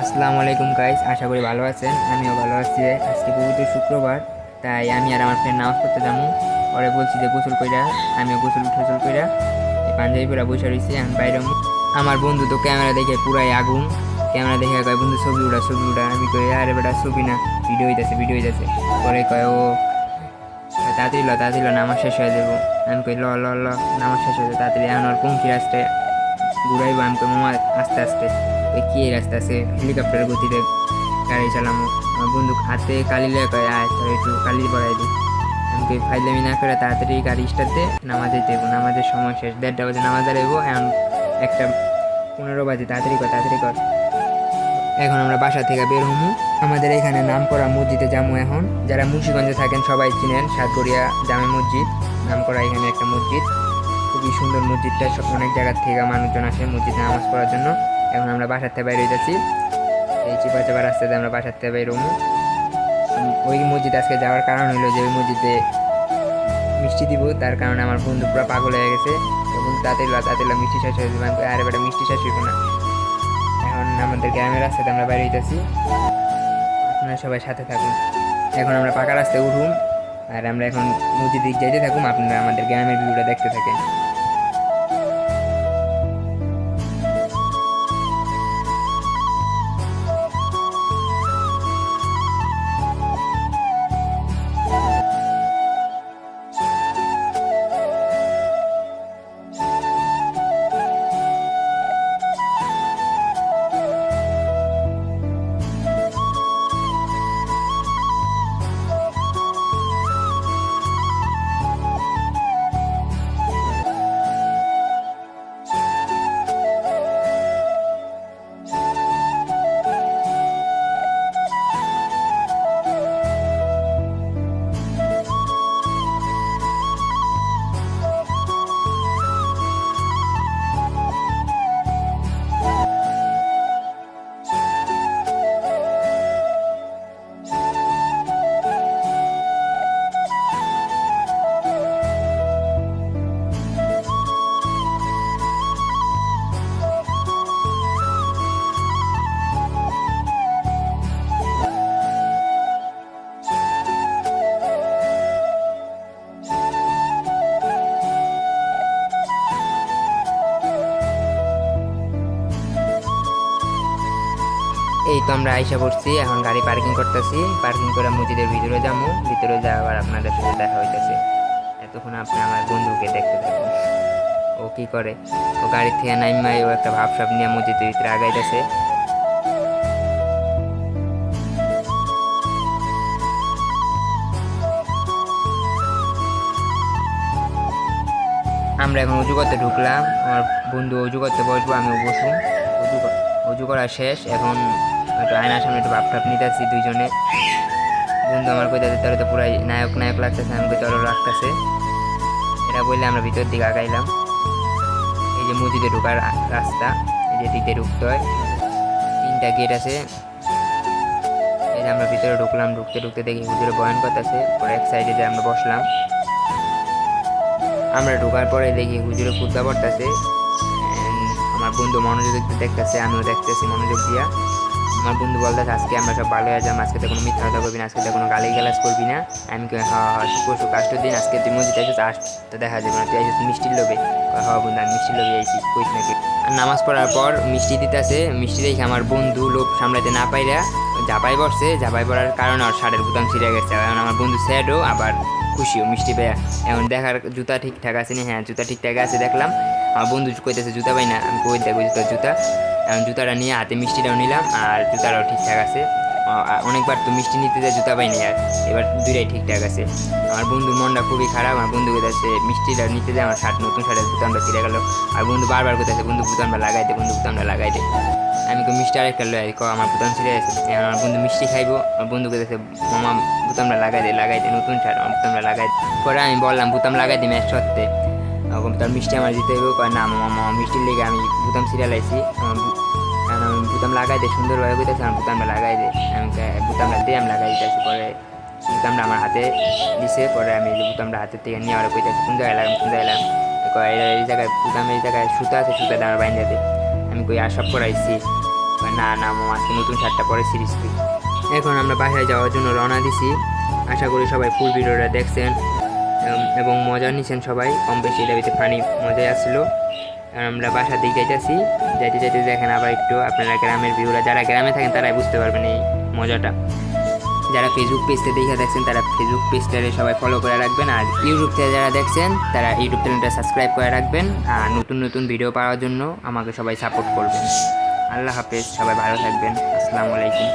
আসসালামু আলাইকুম গাইস আশা করি ভালো আছেন। আমিও ভালো আছি। আজকে পবিত্র শুক্রবার, তাই আমি আর আমার ফ্রেন্ড নামাজ পড়তে যাব। পরে বলছি যে গোসল কইরা, আমিও গোসল টোসল কইরা পাঞ্জাবি পরা বসে রয়েছি আমি বাইরে আমার বন্ধু তো ক্যামেরা দেখে পুরাই আগুন। ক্যামেরা দেখে কয়, বন্ধু, ছবি উড়া ছবি উড়া। আমি কই, আরে বেটা, ছবি না ভিডিও হইতেছে ভিডিও হইতেছে। পরে কয়, ও, তাড়াতাড়ি ল তাড়াতাড়ি ল, নামাজ শেষ হয়ে যাব। আমি কই, ল ল ল, নামাজ শেষ হয়ে যাবে, তাড়াতাড়ি। এখন আর পঙ্কি রাস্তায় ঘুরাইবো আমি কই মামা আস্তে আস্তে। কি এই রাস্তা আছে হেলিকপ্টারের গতিতে গাড়ি চালামো। আমার বন্ধু হাতে কালি কয়, আয়, তোর একটু কালি পড়াই দিই আমি ফাইলামি না করে তাড়াতাড়ি গাড়ি স্টার্ট নামাজে দেবো। নামাজের সময় শেষ, দেড়টা বাজে নামাজ দাঁড়াইবো, এখন একটা পনেরো বাজে, তাড়াতাড়ি কর তাড়াতাড়ি কর। এখন আমরা বাসা থেকে বের হমু। আমাদের এখানে নাম করা মসজিদে যাব এখন। যারা মুন্সিগঞ্জে থাকেন সবাই চিনেন সাতগড়িয়া জামে মসজিদ। নাম করা এখানে একটা মসজিদ। খুবই সুন্দর মসজিদটা। সব অনেক জায়গার থেকে মানুষজন আসে মসজিদে নামাজ পড়ার জন্য। এখন আমরা বাসার থেকে বাইরে যাচ্ছি। এই চিপা চাপা রাস্তাতে আমরা বাসার থেকে বাইরে ওই মসজিদে আজকে যাওয়ার কারণ হলো যে ওই মসজিদে মিষ্টি দিব। তার কারণে আমার বন্ধু পুরো পাগল হয়ে গেছে। এবং তাতে তাতে মিষ্টি শেষ হয়ে যাবে আরে বেটা, মিষ্টি শেষ হইব না। এখন আমাদের গ্রামের রাস্তাতে আমরা বাইরে হইতেছি আপনারা সবাই সাথে থাকুন। এখন আমরা পাকা রাস্তায় উঠুম আর আমরা এখন নদীর দিক যাইতে থাকুন আপনারা আমাদের গ্রামের ভিউটা দেখতে থাকেন। আমরা আইসা পড়ছি, এখন গাড়ি পার্কিং করতেছি। পার্কিং করে মসজিদের ভিতরে যাব ভিতরে যাওয়ার আপনাদের সাথে দেখা হইতেছে। এতক্ষণ আপনি আমার বন্ধুকে দেখতে থাকুন। ও কি করে? ও গাড়ি থেকে নাইমাই ও একটা ভাবসাব নিয়ে মসজিদের ভিতরে আগাইতেছে। আমরা এখন উজু করতে ঢুকলাম। আমার বন্ধু উজু করতে বসবো আমিও বসুন উজু করা শেষ। এখন একটু আয়নার সামনে একটু ভাব টাপ নিতেছি দুইজনে। বন্ধু আমার কইতাছে তাহলে তো পুরাই নায়ক নায়ক লাগতেছে, আমি কইতে লাগতেছে? এটা বললে আমরা ভিতর দিকে আগাইলাম। এই যে মসজিদে ঢোকার রাস্তা, এই যে দিকে ঢুকতে হয়। তিনটা গেট আছে। এই যে আমরা ভিতরে ঢুকলাম, ঢুকতে ঢুকতে দেখি হুজুরে বয়ান করতেছে। পরে এক সাইডে যে আমরা বসলাম। আমরা ঢোকার পরে দেখি হুজুরে খুদ্া পড়তেছে। আমার বন্ধু মনোযোগ দেখতেছে, আমিও দেখতেছি মনোযোগ দিয়া। আমার বন্ধু বলতেছে আজকে আমরা সব ভালো হয়ে যাব আজকে তো কোনো মিথ্যা কথা করবি না, আজকে তো কোনো গালি গালাজ করবি না। আমি কই হ্যাঁ হ্যাঁ শুক্র শুক্র আষ্ট দিন, আজকে তুই মসজিদ আসিস আস, তো দেখা যাবে না, তুই আসিস মিষ্টির লোভে। হ্যাঁ বন্ধু, আমি মিষ্টির লোভে আইসি, কইস নাকি আর নামাজ পড়ার পর মিষ্টি দিতেছে, মিষ্টি দেখে আমার বন্ধু লোভ সামলাতে না পাইরা ঝাপাই পড়ছে ঝাপাই পড়ার কারণে আর শার্টের বুতাম ছিঁড়ে গেছে। এখন আমার বন্ধু স্যাডও আবার খুশিও মিষ্টি পেয়া। এখন দেখার জুতা ঠিকঠাক আছে না? হ্যাঁ জুতা ঠিকঠাক আছে, দেখলাম। আমার বন্ধু কইতেছে, জুতা পাই না? আমি কই দেখব জুতা জুতা? জুতাটা নিয়ে হাতে মিষ্টিটাও নিলাম আর জুতাটাও ঠিকঠাক আছে। অনেকবার তো মিষ্টি নিতে যায়, জুতা পাইনি আর। এবার দুইটাই ঠিকঠাক আছে। আমার বন্ধুর মনটা খুবই খারাপ, আমার বন্ধু কোথাছে মিষ্টিটা নিতে যায়, আমার শার্ট, নতুন শার্টের বুতামটা ছিঁড়ে গেল। আর বন্ধু বারবার কোথাছে বন্ধু, বুতামটা লাগাই দে, বন্ধু, বুতামটা লাগাই দে। আমি তো মিষ্টি আরেকটা লয় আমার বুতাম ছিঁড়ে গেছে। আমার বন্ধু মিষ্টি খাইবো, আমার বন্ধু কোথাছে মামা, বুতামটা লাগাই দে লাগাই দে, নতুন শার্ট, আমার বুতামটা লাগাই দে। পরে আমি বললাম, বুতাম লাগাই দিই ম্যাচ সত্ত্বে ওরকম তার মিষ্টি আমার দিতে হইব কয় না মামা মামা মিষ্টির লেগে আমি বুতাম সিরিয়াল কারণ আমি বুতাম লাগাই দে সুন্দরভাবে কইতেছে আমার বুতামটা লাগাই দে আমি বুতামটা দিয়ে আমি লাগাই দিতেছি পরে বুতামটা আমার হাতে দিছে পরে আমি বুতামটা হাতের থেকে নিয়ে আর কইতেছি কোন জায়গায় লাগাম কোন জায়গায় কয়, এই জায়গায় বুতাম এই জায়গায় সুতা আছে সুতা আমার বাইন্দাতে আমি কই সব করাইছি কয়, না নামো আজকে নতুন শার্টটা পরে সিরিজ এখন আমরা বাসায় যাওয়ার জন্য রওনা দিছি। আশা করি সবাই ফুল ভিডিওটা দেখছেন। এবং মজা নিছেন সবাই কম বেশি এটা ভিতরে পানি মজাই আসছিল আর আমরা বাসার দিকে যাইতেছি, যাইতে যাইতে দেখেন আবার একটু আপনারা গ্রামের ভিউরা, যারা গ্রামে থাকেন তারাই বুঝতে পারবেন এই মজাটা। যারা ফেসবুক পেজতে দেখে দেখছেন তারা ফেসবুক পেজটারে সবাই ফলো করে রাখবেন, আর ইউটিউব থেকে যারা দেখছেন তারা ইউটিউব চ্যানেলটা সাবস্ক্রাইব করে রাখবেন, আর নতুন নতুন ভিডিও পাওয়ার জন্য আমাকে সবাই সাপোর্ট করবেন। আল্লাহ হাফেজ, সবাই ভালো থাকবেন, আসসালামু আলাইকুম।